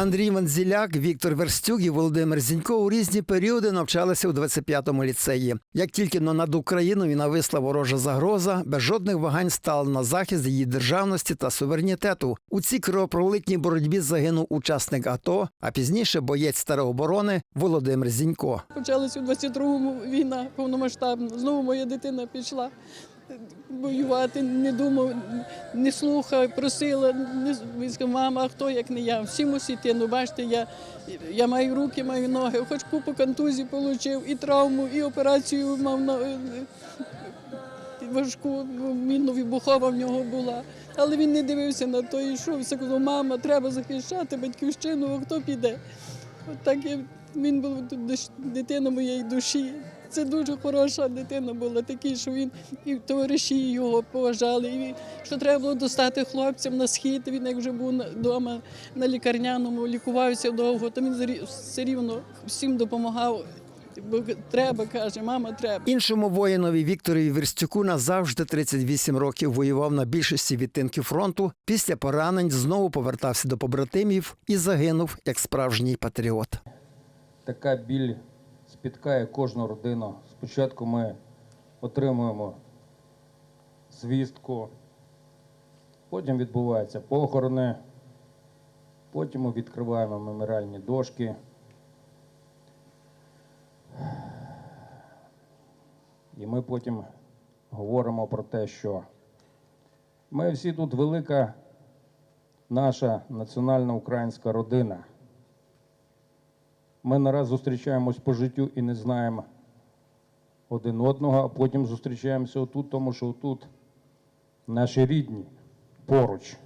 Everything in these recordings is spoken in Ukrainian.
Андрій Манзіляк, Віктор Верстюк і Володимир Зінько у різні періоди навчалися у 25-му ліцеї. Як тільки но над Україною нависла ворожа загроза, без жодних вагань стали на захист її державності та суверенітету. У цій кровопролитній боротьбі загинув учасник АТО, а пізніше боєць тероборони Володимир Зінько. Почалася у 22-му війна повномасштабна. Знову моя дитина пішла воювати, не думав, не слухав, просила. Не, сказав, мама, а хто як не я? Всі мусять йти. Ну бачите, я, я маю руки, маю ноги, хоч купу контузій отримав, і травму, і операцію мав на важку, ну, мінно-вибухова в нього була. Але він не дивився на то і йшов. Все казав, мама, треба захищати батьківщину, а хто піде? От так він був дитина моєї душі. Це дуже хороша дитина була, такий, що він і товариші його поважали. І що треба було достати хлопцям на схід. Він як вже був вдома на лікарняному, лікувався довго, то він все рівно всім допомагав. Бо треба, каже, мама, треба. Іншому воїнові Вікторові Верстюку назавжди 38 років воював на більшості відтинків фронту. Після поранень знову повертався до побратимів і загинув як справжній патріот. така біль спіткає кожну родину. Спочатку ми отримуємо звістку, потім відбуваються похорони, потім ми відкриваємо меморіальні дошки. І ми потім говоримо про те, що ми всі тут велика наша національна українська родина. Ми нараз зустрічаємось по життю і не знаємо один одного, а потім зустрічаємося отут, тому що отут наші рідні поруч.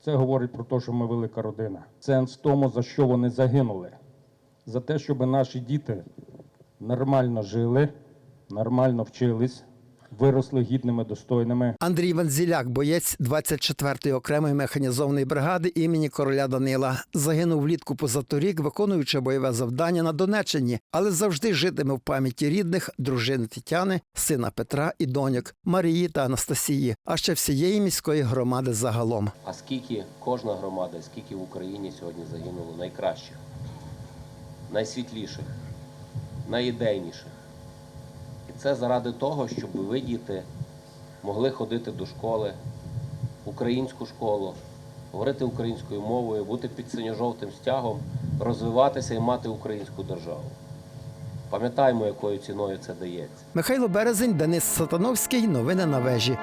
Це говорить про те, що ми велика родина. Сенс в тому, за що вони загинули. За те, щоб наші діти нормально жили, нормально вчились, виросли гідними, достойними. Андрій Ванзіляк, боєць 24-ї окремої механізованої бригади імені короля Данила, загинув влітку позаторік, виконуючи бойове завдання на Донеччині, але завжди житиме в пам'яті рідних, дружини Тетяни, сина Петра і доньок Марії та Анастасії, а ще всієї міської громади загалом. А скільки кожна громада, скільки в Україні сьогодні загинуло найкращих, найсвітліших, найідейніших. Це заради того, щоб ви, діти, могли ходити до школи, українську школу, говорити українською мовою, бути під синьо-жовтим стягом, розвиватися і мати українську державу. Пам'ятаємо, якою ціною це дається. Михайло Березень, Денис Сатановський. Новини на вежі.